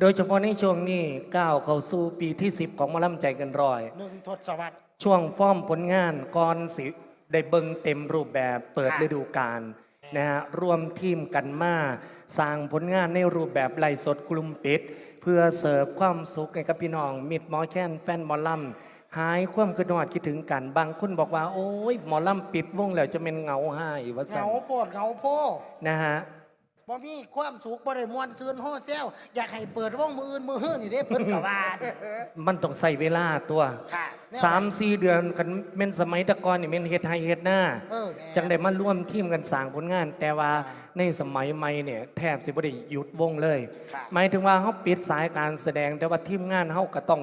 โดยเฉพาะในช่วงนี้ก้าวเข้าสู่ปีที่ 10 ของหมอลำใจเกันร้อย หนึ่งทศวรรษ ช่วงฟ้อมผลงานก่อนสิได้เบิงเต็มรูปแบบเปิดค่ะ ฤดูกาลนะฮะร่วมทีมกันมาสร้างผลงานในรูปแบบไล่สดกลุ่มปิด เพื่อเสิร์ฟความสุขให้กับพี่น้องมิดหมอแค้นแฟนหมอลำหายความคิดฮอดคิดถึงกันบางคนบอกว่า โอ้ยหมอลำปิดวงแล้วจะเป็นเหงาหายว่าเหสั่งานโพดเหงาโพนะฮะ บ่มีความสุขบ่ได้มวนซืนโฮเซลอยากให้เปิดวงมืออื่นมือฮื้อนี่เด้เพิ่นก็ว่ามันต้องใส่เวลาตัวค่ะแนว สามสี่เดือนกันเม่นสมัยแตะกอนนี่เม่นเฮ็ดไฮเฮ็ดหน้าเออจังได้มาร่วมทีมกันสร้างผลงาน แต่ว่าในสมัยใหม่เนี่ยแทบสิบ่ได้หยุดวงเลยค่ะหมายถึงว่าเขาปิดสายการแสดงแต่ว่าทีมงานเขาก็ต้อง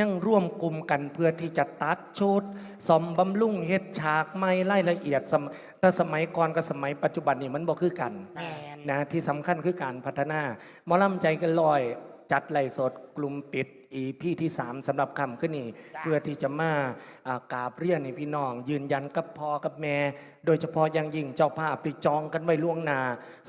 ยังร่วมกลุ่มกันเพื่อที่จะตัดชุดสอมบำรุงเฮ็ดฉากไม่รายละเอียดสมแต่สมัยก่อนกับสมัยปัจจุบันนี่มันบ่คือกันแม่น นะที่สำคัญคือการพัฒนาหมอลำใจกันลอย จัดไล่สดกลุ่มปิดอีพีที่ 3สำหรับคำขึ้นนี่เพื่อที่จะมาอ่ากราบเรียนให้พี่น้อง ยืนยันกับพ่อกับแม่ โดยเฉพาะอยังยิ่งเจ้าภาพไปจองกันไว้ล่วงหน้า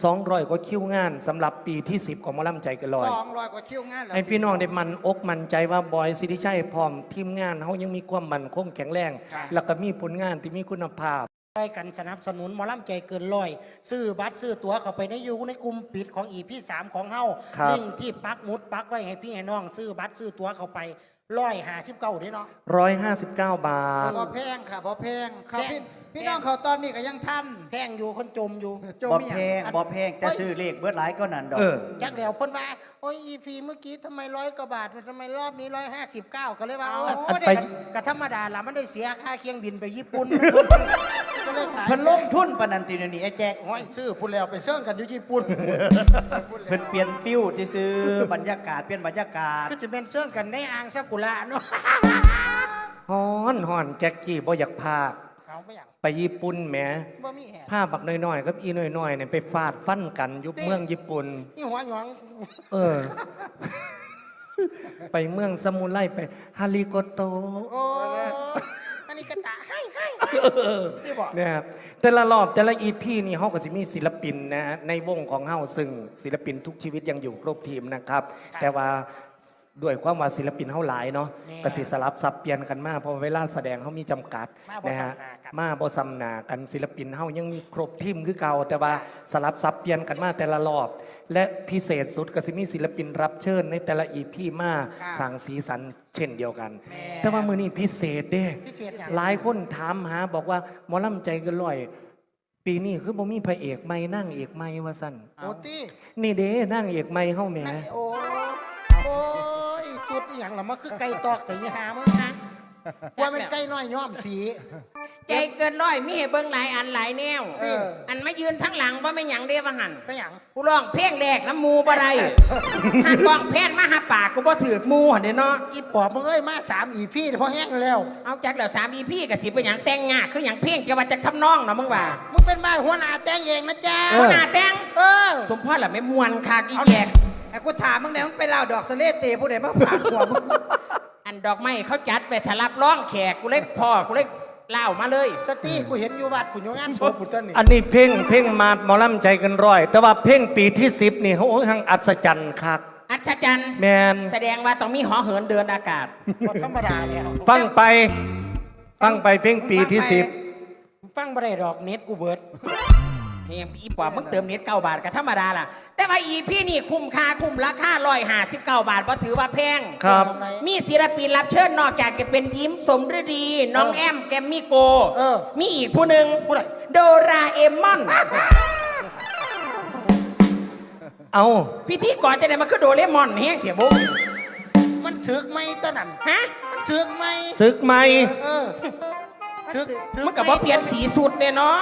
200 กว่าคิวงานสำหรับปีที่ 10 ของหมอลำใจกันลอยสองร้อยกว่าคิวงานแล้วให้พี่น้องได้มันอกมันใจว่าบอยสิริชัยพร้อมทีมงานเขายังมีความมั่นคงแข็งแรง แล้วก็มีผลงานที่มีคุณภาพ ช่วยกันสนับสนุนหมอลำใจเกินร้อย ซื้อบัตรซื้อตั๋วเข้าไปในอยูในกลุ่มปิดของอีพี่สามของเฮาครับ ลิงก์ที่ปักหมุดปักไว้ให้พี่ให้น้อง ซื้อบัตรซื้อตั๋วเข้าไปร้อยหาสิบเก้าเด้เนาะ159บาท พอแพงค่ะพอแพงเขาแพพี่ง พี่น้องเขาตอนนี้ก็ยังทันแพงอยู่คนจมอยู่จมบ่มีหแพยังงบ่แพงแต่ซื้อเลขเบิดหลายก็นั่นดอกเออจักเดี๋ยวเพิ่นว่าโอ้ยอีฟีเมื่อกี้ทำไมร้อยกว่าบาททำไมรอบนี้ร้อยห้าสิบเก้าก็เลยว่าเอาเอออันเด็ไปกก็ธรรมดาละมันได้เสียค่าเครื่องบินไปญี่ปุ่นก็เลยขายเพิ่นลงทุนปานนันติเดี๋ยวนี้ไอ้แจ็คโอ้ยซื้อพุ่นแล้วไปเชื่องกันอยู่ญี่ปุ่นเพิ่นเปลี่ยนฟิวซื้อๆบรรยากาศเปลี่ยนบรรยากาศก็จะเป็นเชื่องกันในอ่างซากุระเนาะฮ้อนฮ้อนแจ็คกี้บ่อยากพาก เอาไปอย่างไปญี่ปุ่นแหมบ่มีแหงผ้าบักน้อยๆกับอีน้อยๆเนี่ยไปฟาดฟันกันอยุบเมืองญี่ปุ่น อีหัวหยองเออ ไปเมืองสมุไรไปฮาริโกโตโอ้อันนี้กระตะให้ให้ที่บอกเนี่ยครับแต่ละรอบแต่ละอีพีนี่เฮาก็สิมีศิลปินนะฮะในวงของเฮาซึ่งศิลปินทุกชีวิตยังอยู่ครบทีมนะครับ แต่ว่า ด้วยความว่าศิลปินเฮาหลายเนาะก็สิสลับสับเปลี่ยนกันมาเพราะเวลาแสดงเฮามีจำกัดมาบ่นะฮะสำนากัน มาบ่ซ้ำหนากันศิลปินเฮายังมีครบทีมคือเก่าแต่ว่าสลับสับเปลี่ยนกันมาแต่ละรอบ และพิเศษสุดก็สิมีศิลปินรับเชิญในแต่ละอีพีมาสั่งสีสันเช่นเดียวกัน แต่ว่ามื้อนี้พิเศษเด้ พิเศษอย่างหลายคนถามหาบอกว่าหมอลำใจเกันลอย ปีนี้คือบ่มีพระเอกใหม่นั่งเอกใหม่ว่าสั่นโอ้ตี้นี่เด้นั่งเอกใหม่เฮาแหมนั่นโอ้โอ้ยสุ ดอหย่างละมันคือไก่ตอกแต่ยี่หามึงนะว่ามันไก่น้อยย้อมสีใจเกินร้อยมีให้เบิ่งหลายอันหลายแนวเอออันมายืนทั้งหลังว่าไม่หยังเด้ว่าหันไปอย่งกูร้องเพลงแรกน้ำมูบ่ได้หันกองแพนมาหาปากกูบ่ถือมูหันเด้เนาะอีปอบมึงเอ้ยมาสามอีพี่พอแห้งแล้วเอาจักเดี๋ยวสามอีพี่กับสิไปหยังแต่งงาคือหยังเพลงจะว่าจะทำนองเนาะมึงว่ามึงเป็นบ้านหัวหน้าแต่งเองนะจ๊ะหัวหน้าแต่งเออสมพ่อหละไม่มวนคากอีแจก ไอ้กูถามมึงเนี่ยมึงไปเล่าดอกสะเลเตผู้ใดมาผ่านหัวมึงอันดอกไม้เขาจัดไปทะลับร้องแขกกูเลยพ่อกูเลยเล่ามาเลยสตี้กูเห็นอยู่วัดผุนโยงานโสปุตตนนี่อันนี้เพ่งเพ่งมาดหมอลำใจเกันร้อย แต่ว่าเพ่งปีที่สิบนี่โอ้ยหังอัศจรรย์คัก อัศจรรย์แมน แสดงว่าต้องมีหอเหินเดินอากาศบ่ธรรมดาแล้วฟังไป ฟังไปเพ่งปีที่สิบ ฟังบ่ได้ดอกเน็ตกูเบิด นี่อีปอบมึงเติมเน็ตเก้าบาทก็ธรรมดาล่ะ แต่ว่าอีพี่นี่คุ้มค่าคุ้มราคาร้อยห้าสิบเก้าบาทเพราะถือว่าแพงครับ มีศิลปินรับเชิญนอกจากจะเป็นยิ้มสมฤดี น้องแอมแกมมี่โก เออ มีอีกผู้หนึ่งผู้ใดโดราเอมอน เอาพิธีก่อนจะได้มาคือโดเรมอนเฮียเถียบุ้งมันซึกไหมตอนนั้นฮะ มันซึกไหมซึกไหมเออ ซึกซึมันกับว่าเปลี่ยนสีสุดเนี่ยเนาะ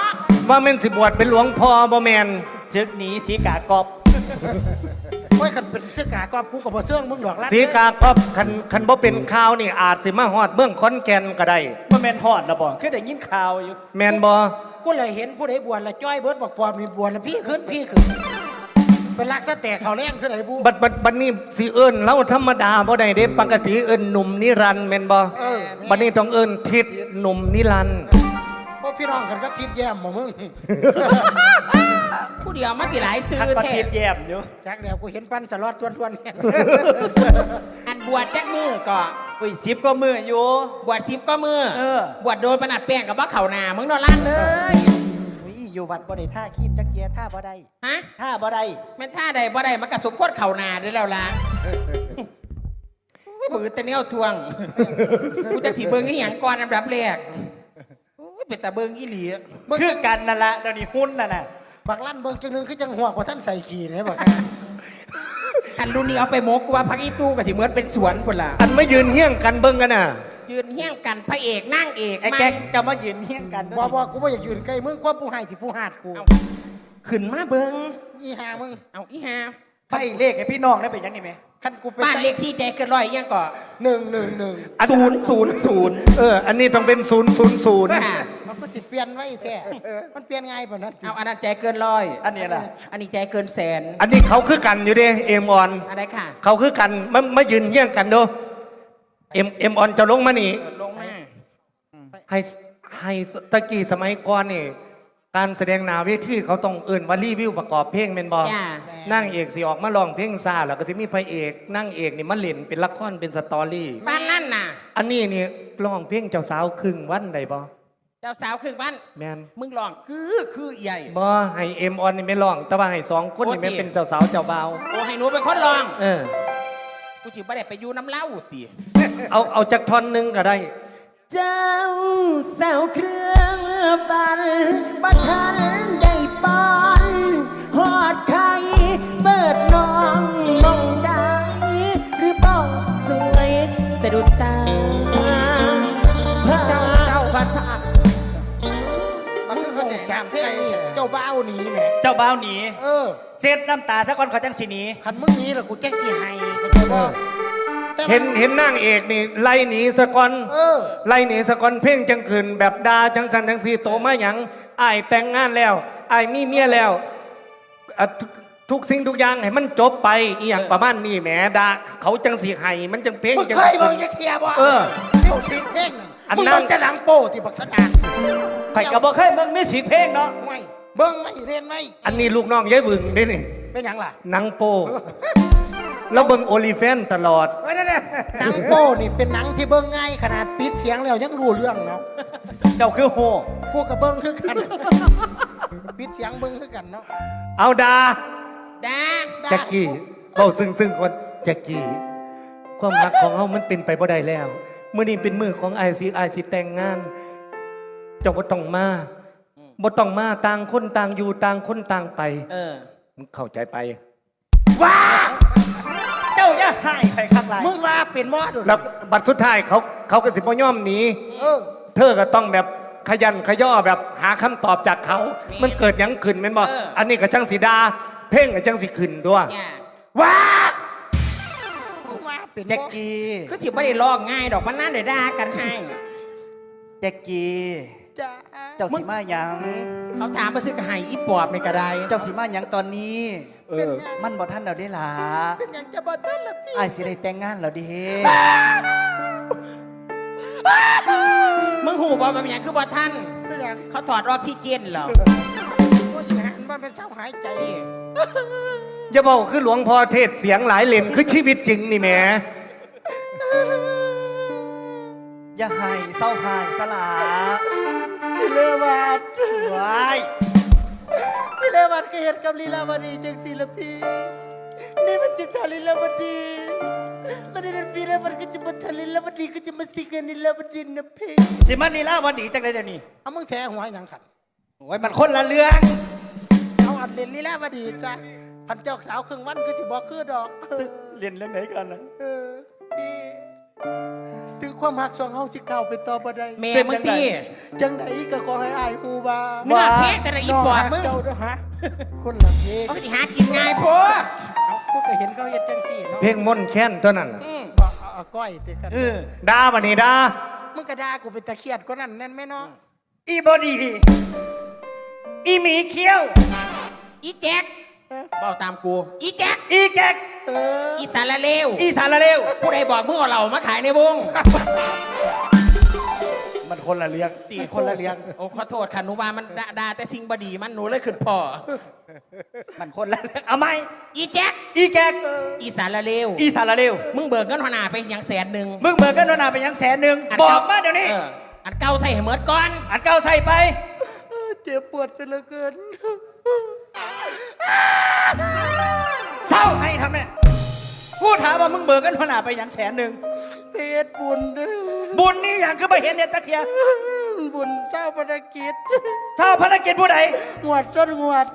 ว่าแม่นสิบวชเป็นหลวงพ่อบ่แมนจึกหนีสีกากอบโอ้ยคันเป็นเสื้อกากอบกูกับบ่เสื้องมึงดอกลัดสีกาก็คันคันบ่เป็นข่าวนี่อาจสิมาฮอดเมืองขอนแก่นก็ได้บ่แม่นฮอดละบ่คือได้ยินข่าวอยู่แมนบ่กูเลยเห็นผู้ใดบวชละจ้อยเบิดบอกปอบมีบวชละพี่ขึ้นพี่ขึ้น เป็นลักษะแตกเขาแรงขึ้นไหนบูบัดบัดบัดนี้สิเอิ้นเล่าธรรมดาบ่ได้เด้ปกติเอิ้นหนุ่มนิรันดร์แม่นบ่เออบัดนี้ต้องเอิ้นทิศหนุ่มนิรันดร์พอพี่น้องกันก็คิดแย่มหมมึงผู้เดียวมาสิหลายซื้อทักประแท้เทศแย่มอยู่จักเดี๋ยวกูเห็นปั้นสล็อตทวนๆเนี่ยอันบวชจักมือก็อุ้ยสิบก็มืออยู่ บวชสิบก็มือเออ บวชโดนประนัดแป้งกับว่าเข่าหนามึงนอนลั่นเลย อุ้ยอยู่วัดบ่ได้ท่าคีมจักเกียท่าบ่ได้ฮะท่าบ่ได้แม่นท่าใดบ่ได้มันกระสมโคตรเข่าหนาด้วยแล้วล่ะไม่บือแต่เนี้ยทวงกูจะถีเบิงอีหยังก่อนอันดับแรกโอ้ยเป็นตาเบิงอีหลีมึงคือกันนั่นละเดี๋ยวนี้หุ้นน่ะน่ะบักลั่นเบิ่งจังหนึงคือจังหัวกว่าท่านใส่ขี่เนี่ยบอกอันรุ่นนี้เอาไปโมกกูว่าพักอีตู้กับที่เหมือนเป็นสวนคนละอันไม่ยืนเฮี้ยงกันเบิ่งกันน่ะ ยืนเฮี้ยงกันพระเอกนั่งเอกไอ้ไม่แก๊กจะมายืนเฮี้ยงกันบ่บ่กูบ่อยากยืนใกล้มึงความผู้ให้สิผู้หาดกูเอาขึ้นมาเบิงอีหามึงเอาอีหาไปเลขให้พี่น้องได้เป็นยังนี่ไหมคันกูเป็นบ้านเลขที่ใจเกินร้อยยังก่อหนึ่งหนึ่งหนึ่งศูนย์ศูนย์ศูนย์เอออันนี้ต้องเป็นศูนย์ศูนย์ศูนย์มันก็สิเปลี่ยนไว้แท้มันเปลี่ยนไงป่ะนั้นเอาอันนั้นใจเกินร้อยอันนี้ล่ะอันนี้ใจเกินแสน อันนี้เขาคือกันอยู่เด้เอ็มออนอะไรค่ะ เขาคือกันมามายืนเฮี้ยงกันดู เอ็มเอ็มออนจะลงมานี่ ลงมาให้ให้ตะกี้สมัยก่อนนี่ การแสดงหนาเวทีเขาต้องเอื่นว่ารีวิวประกอบเพลงเป็นบอจ้านั่งเอกสิออกมาลองเพลงซาแล้วก็จะมีพระเอกนั่งเอกนี่มาเล่นเป็นละครเป็นสตอรี่ บ้านนั่นน่ะ อันนี้นี่ร้องเพลงเจ้าสาวครึ่งวันได้บ่เจ้าสาวครึ่งบ้านแมนมึงลองคือคือใหญ่ บ่ให้เอ็มออนนี่ไม่ร้อง แต่ว่าให้สองคนนี่โอ้ไม่ดีเป็นเจ้าสาวเจ้าบ่าวโอ้ให้หนูเป็นคนลอง เออกูจิบ่ได้ไปอยู่น้ำเหล้าตี เอาเอาจากท่อนหนึงก็ได้ เจ้าสาวเครื่องฟันบัทันได้ปอนหอดไข่เปิดน้องมองได้หรือป้องสวยสะดุดตาเศร้าเศร้าพัดมันคือเขาแสงเพลงนี่เจ้าบ้าวหนีแหมเจ้าบ่าวหนี เออเช็ดน้ำตาสักก่อนเขาจังสิหนีคันมึงหนีแล้วกูแจ้งจีให้เข้าใจบ่ แต่ว่าเห็นเห็นนางเอกนี่ไล่หนีสะก่อนเออ ไล่หนีสะก่อนเพลงจังคืนแบบดาจังสันจังสีโตมาหยังอ้ายแต่งงานแล้วอ้ายมีเมียแล้วอะทุกทุกสิ่งทุกอย่างให้มันจบไปอีหยังประมาณนี้แหมดาเขาจังสีไห้มันจังเพลงมึงจัง เคยสิเบิ่งจะเทียบ่เออเที่ยวสิงเพลงนั่นอันมึงนั้น เบิ่งจะหนังโป้ที่บักสนานข่อยก็บ่เคยมึงมีสิเพลงเนาะไม่เบิ่งไม่เรียนไม่อันนี้ลูกน้องยายบึงเด้นี่เป็นหยังล่ะ หนังโป้ แล้วเบิ่งโอลิแฟนตลอดไว้นั่นน่ะหนังโป้นี่เป็นหนังที่เบิ่งง่ายขนาดปิดเสียงแล้วยังรู้เรื่องเนาะเจ้าคือโหพวกกับเบิ่งคือกัน ปิดเสียงเบิ่งคือกันเนาะเอาดาดาแจ็คกี้เบาซึ่งซึ่งคนแจ็คกี้ความรักของเฮามันเป็นไปบ่ได้แล้วมื้อนี้เป็นมือของไอซีไอซีแต่งงาน เจ้าบ่ต้องมาบ่ต้องมาต่างคนต่างอยู่ต่างคนต่างไปเออมึงเข้าใจไปว้าเจ้า อย่าให้ใครข้างไรมึงว่าเป็นมอดแล้วบัดสุดท้ายเขาเขาก็สิบ่ยอมหนีเออ เธอก็ต้องแบบขยันขย่อแบบหาคำตอบจากเขา มันเกิดหยังขึ้นแม่นบ่เอออัอันนี้ก็จังสีดา เพ่งก็จังสิขึ้นด้วยจ้าว้ามึงว่าเป็นแจ็กบ่กี้คือสิบ่ได้ลองง่ายดอกมันนั่นได้ด่ากันให้แจ็กกี้จ้า เจ้าสิมาหยัง เขาถามมาซื้อกระหายอีปอบในกระไดเจ้าสิมาหยังตอนนี้ เออ มันบ่ทันเราได้ล่ะเป็นหยังจะบ่ทันละพี่อ้ายสิได้แต่งงานแล้วเดิมึงหูบอมันเป็นหยังคือบ่ท่าน เป็นหยังเขาถอดออกซิเจนเหรอว่าอีหยังมันเป็นเศร้าหายใจอย่าบอกคือหลวงพ่อเทศเสียงหลายเลนคือชีวิตจริงนี่แหมอย่าให้เศร้าหายสลา พี่เลวัดว้ายพี่เลวัดก็เห็นกับลีลาวดีจังสิละพี่นี่มันจิตาลีลาวดีมันนี่พี่เลวัดก็จะมาทาลีลาวดีก็จะมาสิงกันลีลาวดีนะพี่สิมานี่ล่าวันดีจังไดเดี๋ยวนี้เอามึงแท้หัวหยังขันโอ้ยมันคนละเรื่องเอาอัดเล่นลีลาวดีจ้ะพันเจ้าสาวครึ่งวันก็จะบอกคือดอกเออเรียนเรื่องไหนกันนะเออพี่ถึง ความหักสองเฮาสิเข้าไปต่อบ่ได้แม่มึงตีจังไดก็ขอให้อายฮูบาเนื้อเพชรแต่ละอีปอบมึงเจ้าด้วยฮะคนละเพลงเขาสิหากินง่ายโพดเอากูก็เห็นเขาเฮ็ดจังซี่เนาะเพลงม่อนแค้นเท่านั้นน่ะอืมบอกเอาเอาก้อยติกันเออดาบันนี้ดามึงก็ด่ากูเป็นตะเคียดก็นั่นแน่นไหมเนาะอีบอดี อีหมีเขี้ยว อีแจ็คเบาตามกู อีแจ็คอีแจ็คเอออีสารเลวอีสารเลวผู้ใดบอกมึงเอาเหล่ามาขายในวง มันคนละเรื่องตีคนละเรื่องโอ้ขอโทษค่ะหนูว่ามันด่าด่าแต่สิ่งบดีมันหนูเลยขึ้นพ่อมันคนละเรื่องเอาไหมอีแจ็คอีแกกอีสารเลวอีสารเร็วมึงเบิกเงินหัวหน้าไปอย่างแสนหนึ่งมึงเบิกกันโดนาไปยังแสนหนึ่งนบอก่กมาเดี๋ยวนี้ อออันเก่าใส่ให้เหมือนก่อน อันเก่าใส่ไป เจ็บปวดซะเหลือเกิน ถามว่ามึงเบิกกันโดนาไปยังแสนหนึ่งเพชรบุญเด้อบุญนี่อย่างคือไปเห็นเนี่ยตะเคียบุญเจ้าภารกิจเศร้าภารกิจผู้ใดงวดส้นงวด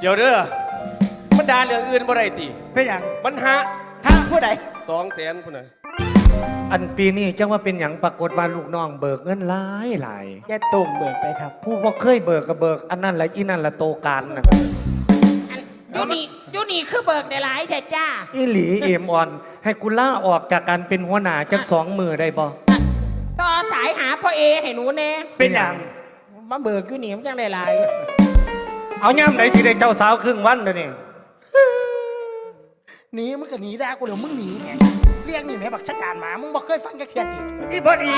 เดี๋ยวเด้อมันด่าเรื่องอื่นบ่ได้ติเป็นอย่างมันหาห้าผู้ใดสองแสนพุ่นน่ะอันปีนี้จังว่าเป็นอย่างปรากฏว่าลูกน้องเบิกเงินหลายหลายแกตุ่มเบิกไปครับ ผู้บ่เคยเบิกก็เบิก อันนั้นละอีนั่นละโตการนะอันยูนี่ยู นี่คือเบิกได้หลายใช่จ้า อีหลีเอมออน ให้กูล่าออกจากการเป็นหัวหน้าจักสองมือได้บ่ต่อสายหาพ่อเอให้หนูแน่เป็นอย่างมาเบิกยูนี่มันจังได้หลายเอาย่ำไหนสิได้เจ้าสาวครึ่งวันเดี๋ยวนี้หนีมึงก็หนีได้กูเดี๋ยวมึงหนีไงเรียกนี่แม่บักชะการหมา มึงบอกเคยฟังจักเทียติอีพอดี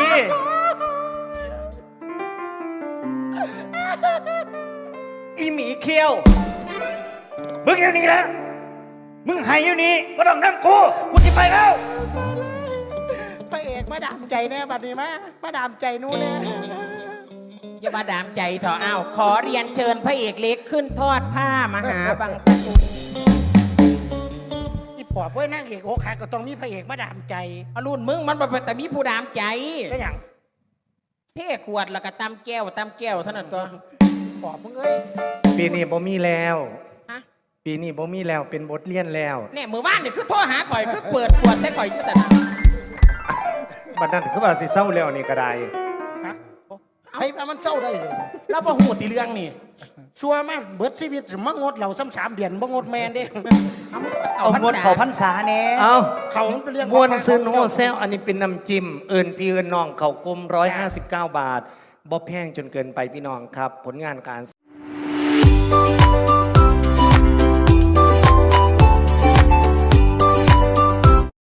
อีหมีเคี้ยวมึงอยู่นี่แล้ว มึงใหายอยู่นี่ก็ต้องนั่งกูกูจะไปแล้ว พระเอกมาดามใจแน่บัดนี้มามาดามใจหนู้แน่อย่ามาดามใจเถอะอ้าวขอเรียนเชิญพระเอกเล็กขึ้นทอดผ้ามหาบังสกุลอีปอบเว้ยนั่งเอกโอคาก็ต้องมีพระเอกมาดามใจเอารุ่นมึงมันบ่เป็นแต่มีผู้ดามใจก็อย่างเท่ขวดแล้วก็ตำแก้วตำแก้วเท่านั้นตัวปอบมึงเอ้ยปีนี้บ่มีแล้วฮะ ปีนี้บ่มีแล้วเป็นบทเรียนแล้วเนี่ยมือว่านนี่คือโทรหาข่อยคือเปิดขวดใส่ข่อยจังซั่นบัดนั้นคือว่าสิเศร้าแล้วนี่ก็ได้ฮะให้พามันเศร้าได้เลยแล้วบ่ฮู้ติเรื่องนี่ชัวร์มากเบิดชีวิตมางดเหล่าซ้ำสามเดือนบ่งดแมนเด้เอาเอาพรรงดษาขอพรรษาแน่เอาเขามันเป็นเรื่องมวนซื้อโนของแซลอันนี้เป็นน้ำจิ้มเอิญพี่เอิญน้องเขากลม159 บาทบ่แพงจนเกินไปพี่น้องครับ ผลงานการ